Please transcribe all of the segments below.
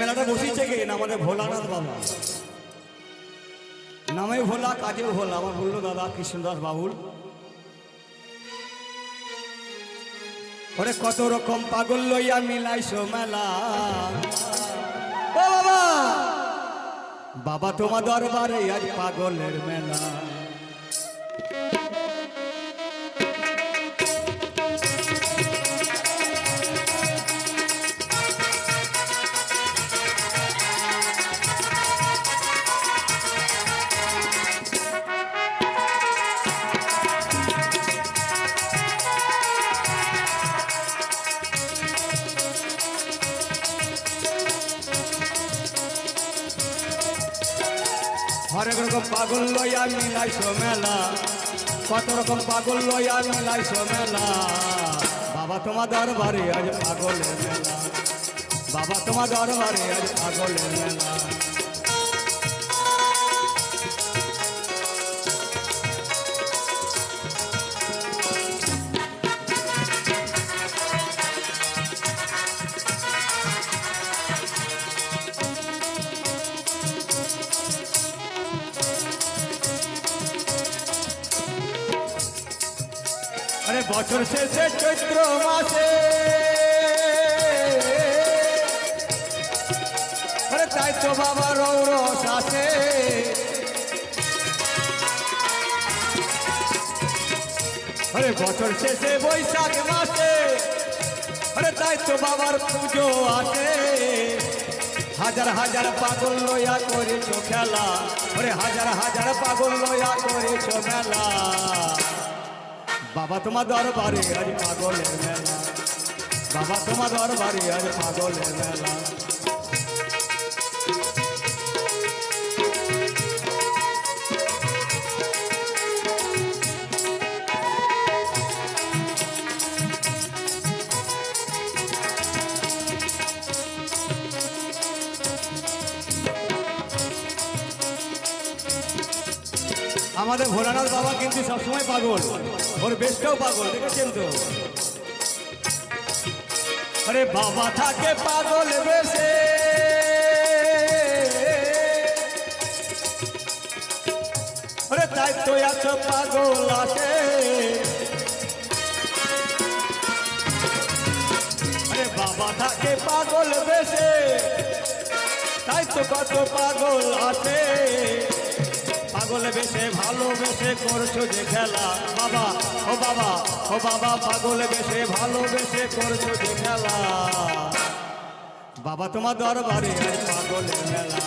মেলাটা বসিয়েছে কে? না, আমাদের ভোলানাথ বাবা। নামে ভোলা কাজে ভোলা। আমার বলল, দাদা কৃষ্ণদাস বাবুল ওরে কত রকম পাগল লইয়া মিলাইছো মেলা। বাবা! বাবা, তোমার দরবারে আজ পাগলের মেলা। হরেক রকম পাগল লইয়া মিলাইছো মেলা। কত রকম পাগল লইয়া মিলাইছো মেলা। বাবা তোমার দরবারে আজ পাগলের মেলা। বাবা তোমার দরবারে আজ পাগলের মেলা। আরে বছর শেষে চৈত্র মাসে। আরে তাই তো বাবা রৌরস আসে আরে বছর শেষে বৈশাখ মাসে। আরে তাই তো বাবার পুজো আসে। হাজার হাজার পাগল লইয়া করেছ খেলা। আরে হাজার হাজার পাগল লইয়া করেছ মেলা বাবা তোমার দরবারে আজ পাগলের মেলা। বাবা তোমার দরবারে আজ পাগলের মেলা। আমাদের ভোলানাথ বাবা কিন্তু সবসময় পাগল। ওর বেশটাও পাগল, দেখেছেন তো? আরে বাবা থাকে পাগল বেশে। আরে তাই তো এত পাগল আসে আরে বাবা থাকে পাগল বেশে। তাই তো কত পাগল আসে পাগল বেশে ভালোবেসে করছ যে খেলা। বাবা, ও বাবা ও বাবা, পাগল বেশে ভালোবেসে করছ যে খেলা। বাবা তোমার দরবারে আজ পাগলের মেলা।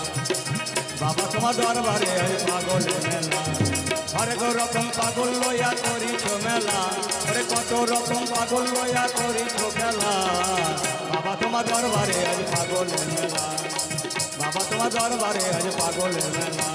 বাবা তোমার দরবারে আজ পাগলের মেলা। হরেক রকম পাগল লইয়া করিছ মেলা। হরে কত রকম পাগল লইয়া করিছ খেলা। বাবা তোমার দরবারে আজ পাগলের মেলা। বাবা তোমার দরবারে আজ পাগলের মেলা।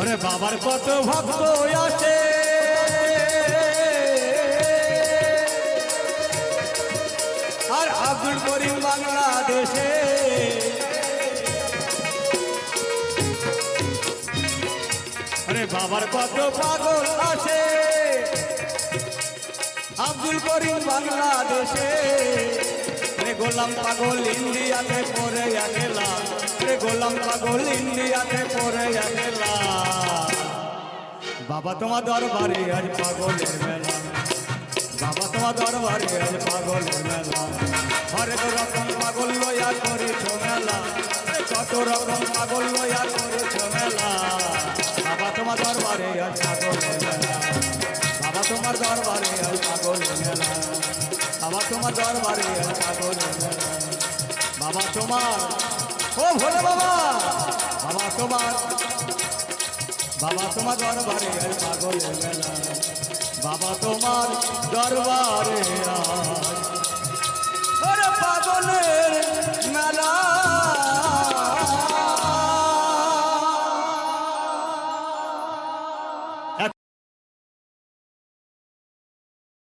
ওরে বাবার কত ভক্ত আছে আর আব্দুল করিম বাংলাদেশে। আরে বাবার কত পাগল আছে আব্দুল করিম বাংলাদেশে। গোলাম পাগল ইন্ডিয়াতে পড়ে গেলা রে গোলাম পাগল ইন্ডিয়াতে পড়ে গেলা বাবা তোমার দরবারে আজ পাগলের মেলা। বাবা তোমার দরবারে আজ পাগলের মেলা। হরেক রকম পাগল লইয়া করেছ মেলা। এ কত রকম পাগল লইয়া করেছ মেলা। বাবা তোমার দরবারে আজ পাগলের মেলা। বাবা তোমার দরবারে আজ পাগলের মেলা। বাবা তোমার দরবারে আজ পাগলের মেলা। বাবা তোমার ও ভোলে বাবা। বাবা, তোমার বাবা, তোমার দরবারে পাগল মেলা। বাবা, তোমার দরবারে পাগলের মেলা।